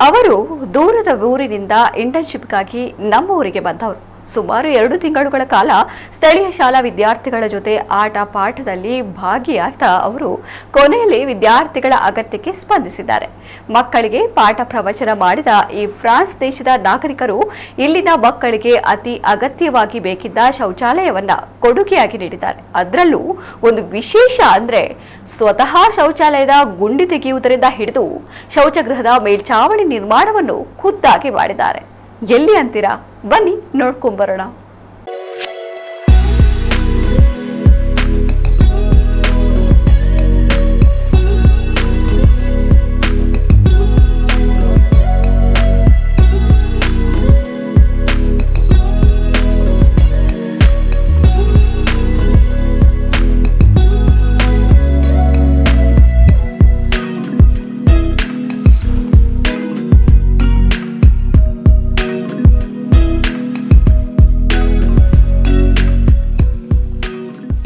ಅವರು ದೂರದ ಊರಿನಿಂದ ಇಂಟರ್ನ್ಶಿಪ್ಗಾಗಿ ನಮ್ಮ ಊರಿಗೆ ಬಂದವರು. ಸುಮಾರು ಎರಡು ತಿಂಗಳುಗಳ ಕಾಲ ಸ್ಥಳೀಯ ಶಾಲಾ ವಿದ್ಯಾರ್ಥಿಗಳ ಜೊತೆ ಆಟ ಪಾಠದಲ್ಲಿ ಭಾಗಿಯಾಗ್ತಾ ಅವರು ಕೊನೆಯಲ್ಲಿ ವಿದ್ಯಾರ್ಥಿಗಳ ಅಗತ್ಯಕ್ಕೆ ಸ್ಪಂದಿಸಿದ್ದಾರೆ. ಮಕ್ಕಳಿಗೆ ಪಾಠ ಪ್ರವಚನ ಮಾಡಿದ ಈ ಫ್ರಾನ್ಸ್ ದೇಶದ ನಾಗರಿಕರು ಇಲ್ಲಿನ ಮಕ್ಕಳಿಗೆ ಅತಿ ಅಗತ್ಯವಾಗಿ ಬೇಕಿದ್ದ ಶೌಚಾಲಯವನ್ನ ಕೊಡುಗೆಯಾಗಿ ನೀಡಿದ್ದಾರೆ. ಅದರಲ್ಲೂ ಒಂದು ವಿಶೇಷ ಅಂದ್ರೆ ಸ್ವತಃ ಶೌಚಾಲಯದ ಗುಂಡಿ ತೆಗೆಯುವುದರಿಂದ ಹಿಡಿದು ಶೌಚಗೃಹದ ಮೇಲ್ಚಾವಣಿ ನಿರ್ಮಾಣವನ್ನು ಖುದ್ದಾಗಿ ಮಾಡಿದ್ದಾರೆ. ಎಲ್ಲಿ ಅಂತೀರಾ? ಬನ್ನಿ ನೋಡ್ಕೊಂಬರೋಣ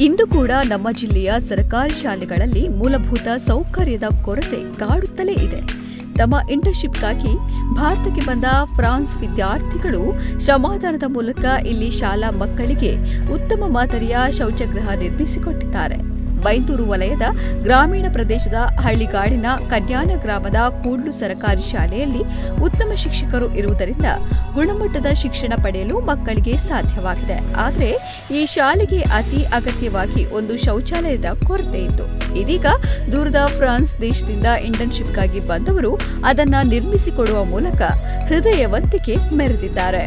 ಇಂದು ಕೂಡ ನಮ್ಮ ಜಿಲ್ಲೆಯ ಸರ್ಕಾರಿ ಶಾಲೆಗಳಲ್ಲಿ ಮೂಲಭೂತ ಸೌಕರ್ಯದ ಕೊರತೆ ಕಾಡುತ್ತಲೇ ಇದೆ. ತಮ್ಮ ಇಂಟರ್ನ್ಶಿಪ್ಗಾಗಿ ಭಾರತಕ್ಕೆ ಬಂದ ಫ್ರಾನ್ಸ್ ವಿದ್ಯಾರ್ಥಿಗಳು ಶ್ರಮಾದಾನದ ಮೂಲಕ ಇಲ್ಲಿ ಶಾಲಾ ಮಕ್ಕಳಿಗೆ ಉತ್ತಮ ಮಾದರಿಯ ಶೌಚಗೃಹ ನಿರ್ಮಿಸಿಕೊಟ್ಟಿದ್ದಾರೆ. ಬೈಂದೂರು ವಲಯದ ಗ್ರಾಮೀಣ ಪ್ರದೇಶದ ಹಳ್ಳಿಗಾಡಿನ ಕನ್ಯಾನ ಗ್ರಾಮದ ಕೂಡ್ಲು ಸರಕಾರಿ ಶಾಲೆಯಲ್ಲಿ ಉತ್ತಮ ಶಿಕ್ಷಕರು ಇರುವುದರಿಂದ ಗುಣಮಟ್ಟದ ಶಿಕ್ಷಣ ಪಡೆಯಲು ಮಕ್ಕಳಿಗೆ ಸಾಧ್ಯವಾಗಿದೆ. ಆದರೆ ಈ ಶಾಲೆಗೆ ಅತಿ ಅಗತ್ಯವಾಗಿ ಒಂದು ಶೌಚಾಲಯದ ಕೊರತೆ ಇತ್ತು. ಇದೀಗ ದೂರದ ಫ್ರಾನ್ಸ್ ದೇಶದಿಂದ ಇಂಟರ್ನ್ಶಿಪ್ಗಾಗಿ ಬಂದವರು ಅದನ್ನು ನಿರ್ಮಿಸಿಕೊಡುವ ಮೂಲಕ ಹೃದಯವಂತಿಕೆ ಮೆರೆದಿದ್ದಾರೆ.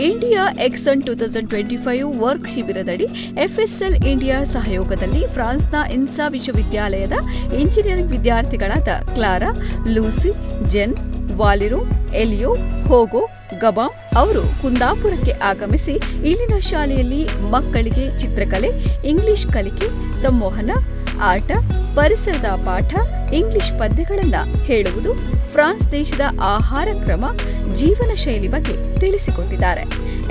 India ಎಕ್ಸನ್ two thousand twenty five work ಶಿಬಿರದಡಿ FSL India ಸಹಯೋಗದಲ್ಲಿ ಫ್ರಾನ್ಸ್ನ ಇನ್ಸಾ ವಿಶ್ವವಿದ್ಯಾಲಯದ ಇಂಜಿನಿಯರಿಂಗ್ ವಿದ್ಯಾರ್ಥಿಗಳಾದ Clara, Lucy, Jen, ವಾಲಿರೋ, Elio, Hugo ಗಬಾಮ್ ಅವರು ಕುಂದಾಪುರಕ್ಕೆ ಆಗಮಿಸಿ ಇಲ್ಲಿನ ಶಾಲೆಯಲ್ಲಿ ಮಕ್ಕಳಿಗೆ ಚಿತ್ರಕಲೆ, ಇಂಗ್ಲಿಷ್ ಕಲಿಕೆ, ಸಂವಹನ, ಆಟ, ಪರಿಸರದ ಪಾಠ, ಇಂಗ್ಲಿಷ್ ಪದ್ಯಗಳನ್ನು ಹೇಳುವುದು ಫ್ರಾನ್ಸ್ ದೇಶದ ಆಹಾರ ಕ್ರಮ, ಜೀವನ ಶೈಲಿ ಬಗ್ಗೆ ತಿಳಿಸಿಕೊಟ್ಟಿದ್ದಾರೆ.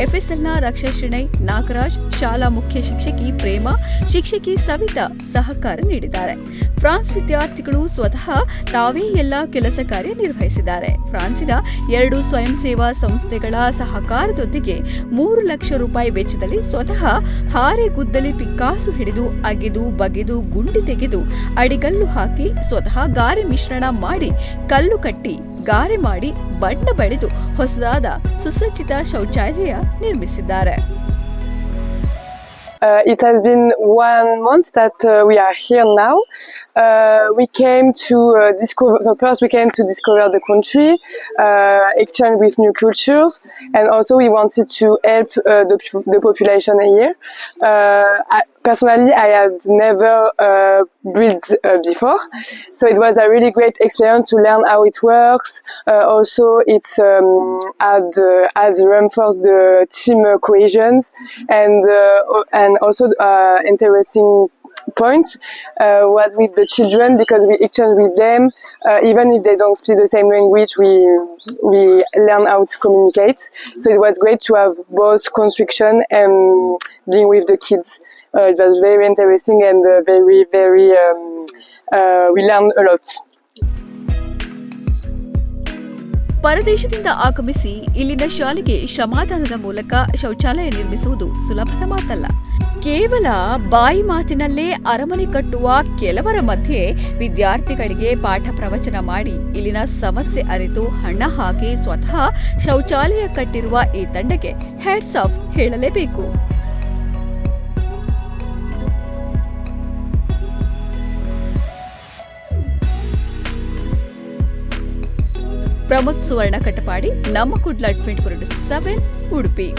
ಎಫ್ಎಸ್ಎಲ್ನ ರಕ್ಷಾ ಶ್ರೀಣೈ ನಾಗರಾಜ್, ಶಾಲಾ ಮುಖ್ಯ ಶಿಕ್ಷಕಿ ಪ್ರೇಮ, ಶಿಕ್ಷಕಿ ಸವಿತಾ ಸಹಕಾರ ನೀಡಿದ್ದಾರೆ. ಫ್ರಾನ್ಸ್ ವಿದ್ಯಾರ್ಥಿಗಳು ಸ್ವತಃ ತಾವೇ ಎಲ್ಲ ಕೆಲಸ ಕಾರ್ಯ ನಿರ್ವಹಿಸಿದ್ದಾರೆ. ಫ್ರಾನ್ಸಿನ ಎರಡು ಸ್ವಯಂ ಸೇವಾ ಸಂಸ್ಥೆಗಳ ಸಹಕಾರದೊಂದಿಗೆ ಮೂರು ಲಕ್ಷ ರೂಪಾಯಿ ವೆಚ್ಚದಲ್ಲಿ ಸ್ವತಃ ಹಾರೆ ಗುದ್ದಲಿ ಪಿಕ್ಕಾಸು ಹಿಡಿದು ಅಗೆದು ಬಗೆದು ಗುಂಡಿ ತೆಗೆದು ಅಡಿಗಲ್ಲು ಹಾಕಿ ಸ್ವತಃ ಗಾರೆ ಮಿಶ್ರಣ ಮಾಡಿ ಕಲ್ಲು ಕಟ್ಟಿ ಗಾರೆ ಮಾಡಿ ಬಣ್ಣ ಬಳಿದು ಹೊಸದಾದ ಸುಸಜ್ಜಿತ ಶೌಚಾಲಯ ನಿರ್ಮಿಸಿದ್ದಾರೆ Uh, it has been one month that uh, we are here now. Uh, we came to uh, discover, first we came to discover the country, uh, exchange with new cultures, and also we wanted to help uh, the, the population here. Uh, I, personally, I had never uh, breathed uh, before, so it was a really great experience to learn how it works. Also, it's um, had, has reinforced the team cohesions and and also uh, interesting point uh, was with the children because we exchange with them uh, even if they don't speak the same language we we learn how to communicate so it was great to have both construction and being with the kids uh, it was very interesting and uh, very very um, uh, we learned a lot ಪರದೇಶದಿಂದ ಆಗಮಿಸಿ ಇಲ್ಲಿನ ಶಾಲೆಗೆ ಶ್ರಮಾದಾನದ ಮೂಲಕ ಶೌಚಾಲಯ ನಿರ್ಮಿಸುವುದು ಸುಲಭದ ಮಾತಲ್ಲ ಕೇವಲ ಬಾಯಿ ಮಾತಿನಲ್ಲೇ ಅರಮನೆ ಕಟ್ಟುವ ಕೆಲವರ ಮಧ್ಯೆ ವಿದ್ಯಾರ್ಥಿಗಳಿಗೆ ಪಾಠ ಪ್ರವಚನ ಮಾಡಿ ಇಲ್ಲಿನ ಸಮಸ್ಯೆ ಅರಿತು ಹಣ ಹಾಕಿ ಸ್ವತಃ ಶೌಚಾಲಯ ಕಟ್ಟಿರುವ ಈ ತಂಡಕ್ಕೆ ಹ್ಯಾಟ್ಸ್ ಆಫ್ ಹೇಳಲೇಬೇಕು. ಪ್ರಮೋದ್ ಸುವರ್ಣ ಕಟಪಾಡಿ ನಮ್ಮ ಕುಡ್ಲ ಫೋರ್ ಸೆವೆನ್ ಉಡುಪಿ